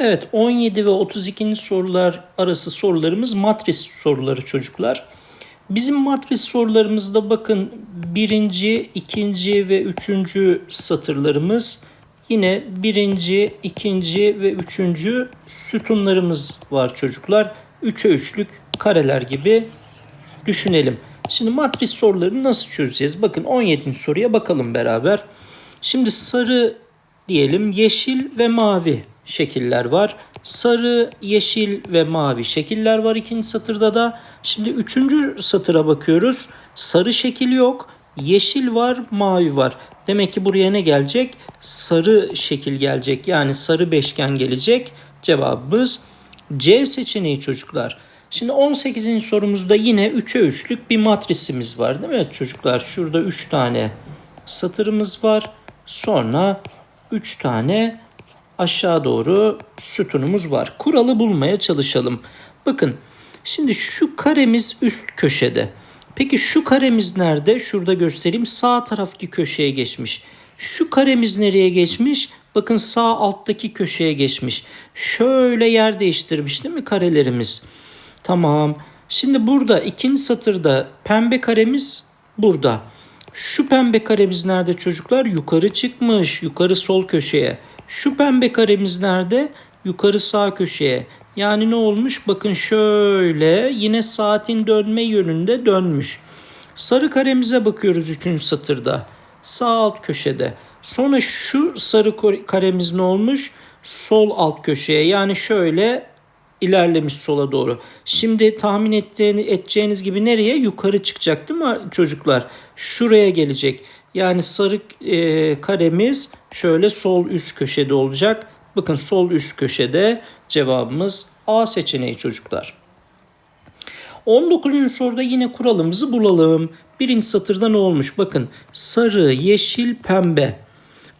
Evet 17 ve 32. sorular arası sorularımız matris soruları çocuklar. Bizim matris sorularımızda bakın birinci, ikinci ve üçüncü satırlarımız yine birinci, ikinci ve üçüncü sütunlarımız var çocuklar. Üçe üçlük kareler gibi düşünelim. Şimdi matris sorularını nasıl çözeceğiz? Bakın 17. soruya bakalım beraber. Şimdi sarı diyelim yeşil ve mavi şekiller var. Sarı, yeşil ve mavi şekiller var ikinci satırda da. Şimdi üçüncü satıra bakıyoruz. Sarı şekil yok. Yeşil var, mavi var. Demek ki buraya ne gelecek? Sarı şekil gelecek. Yani sarı beşgen gelecek. Cevabımız C seçeneği çocuklar. Şimdi 18. sorumuzda yine 3'e 3'lük bir matrisimiz var değil mi çocuklar? Şurada 3 tane satırımız var. Sonra 3 tane aşağı doğru sütunumuz var. Kuralı bulmaya çalışalım. Bakın şimdi şu karemiz üst köşede. Peki şu karemiz nerede? Şurada göstereyim. Sağ taraftaki köşeye geçmiş. Şu karemiz nereye geçmiş? Bakın sağ alttaki köşeye geçmiş. Şöyle yer değiştirmiş değil mi karelerimiz? Tamam. Şimdi burada ikinci satırda pembe karemiz burada. Şu pembe karemiz nerede çocuklar? Yukarı çıkmış. Yukarı sol köşeye. Şu pembe karemiz nerede? Yukarı sağ köşeye. Yani ne olmuş? Bakın şöyle yine saatin dönme yönünde dönmüş. Sarı karemize bakıyoruz 3. satırda. Sağ alt köşede. Sonra şu sarı karemiz ne olmuş? Sol alt köşeye. Yani şöyle ilerlemiş sola doğru. Şimdi tahmin ettiğini, edeceğiniz gibi nereye? Yukarı çıkacak değil mi çocuklar? Şuraya gelecek. Yani sarı e, karemiz şöyle sol üst köşede olacak. Bakın sol üst köşede cevabımız A seçeneği çocuklar. 19. soruda yine kuralımızı bulalım. Birinci satırda ne olmuş? Bakın sarı, yeşil, pembe.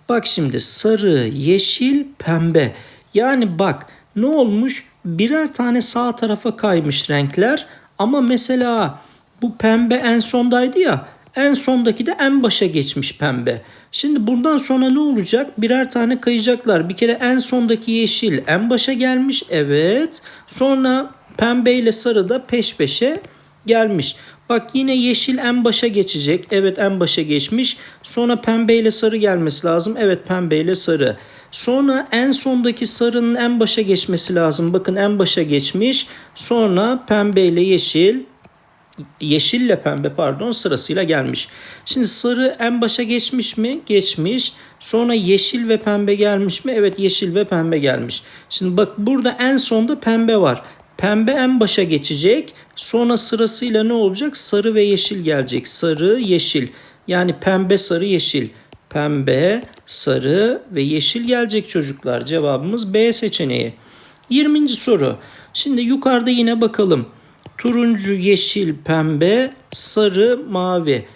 Bak şimdi sarı, yeşil, pembe. Yani bak ne olmuş? Birer tane sağ tarafa kaymış renkler. Ama mesela bu pembe en sondaydı ya. En sondaki de en başa geçmiş pembe. Şimdi bundan sonra ne olacak? Birer tane kayacaklar. Bir kere en sondaki yeşil en başa gelmiş. Evet. Sonra pembe ile sarı da peş peşe gelmiş. Bak yine yeşil en başa geçecek. Evet en başa geçmiş. Sonra pembe ile sarı gelmesi lazım. Evet pembe ile sarı. Sonra en sondaki sarının en başa geçmesi lazım. Bakın en başa geçmiş. Sonra pembe ile yeşil yeşille pembe pardon sırasıyla gelmiş. Şimdi sarı en başa geçmiş mi? Geçmiş. Sonra yeşil ve pembe gelmiş mi? Evet yeşil ve pembe gelmiş. Şimdi bak burada en sonda pembe var. Pembe en başa geçecek. Sonra sırasıyla ne olacak? Sarı ve yeşil gelecek. Sarı, yeşil. Yani pembe, sarı, yeşil. Pembe, sarı ve yeşil gelecek çocuklar. Cevabımız B seçeneği. 20. soru. Şimdi yukarıda yine bakalım. Turuncu, yeşil, pembe, sarı, mavi.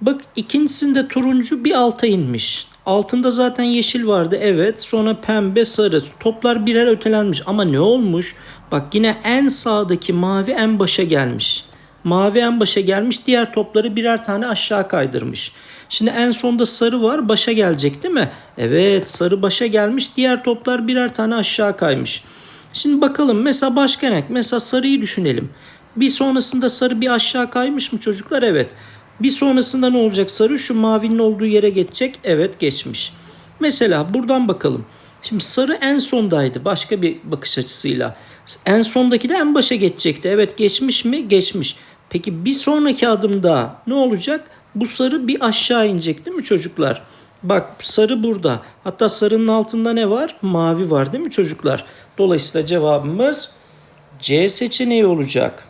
Bak ikincisinde turuncu bir alta inmiş. Altında zaten yeşil vardı evet. Sonra pembe, sarı. Toplar birer ötelenmiş. Ama ne olmuş? Bak yine en sağdaki mavi en başa gelmiş. Mavi en başa gelmiş. Diğer topları birer tane aşağı kaydırmış. Şimdi en sonda sarı var. Başa gelecek değil mi? Evet sarı başa gelmiş. Diğer toplar birer tane aşağı kaymış. Şimdi bakalım mesela başka renk. Mesela sarıyı düşünelim. Bir sonrasında sarı bir aşağı kaymış mı çocuklar? Evet. Bir sonrasında ne olacak sarı? Şu mavinin olduğu yere geçecek. Evet geçmiş. Mesela buradan bakalım. Şimdi sarı en sondaydı başka bir bakış açısıyla. En sondaki de en başa geçecekti. Evet geçmiş mi? Geçmiş. Peki bir sonraki adımda ne olacak? Bu sarı bir aşağı inecek değil mi çocuklar? Bak sarı burada. Hatta sarının altında ne var? Mavi var değil mi çocuklar? Dolayısıyla cevabımız C seçeneği olacak.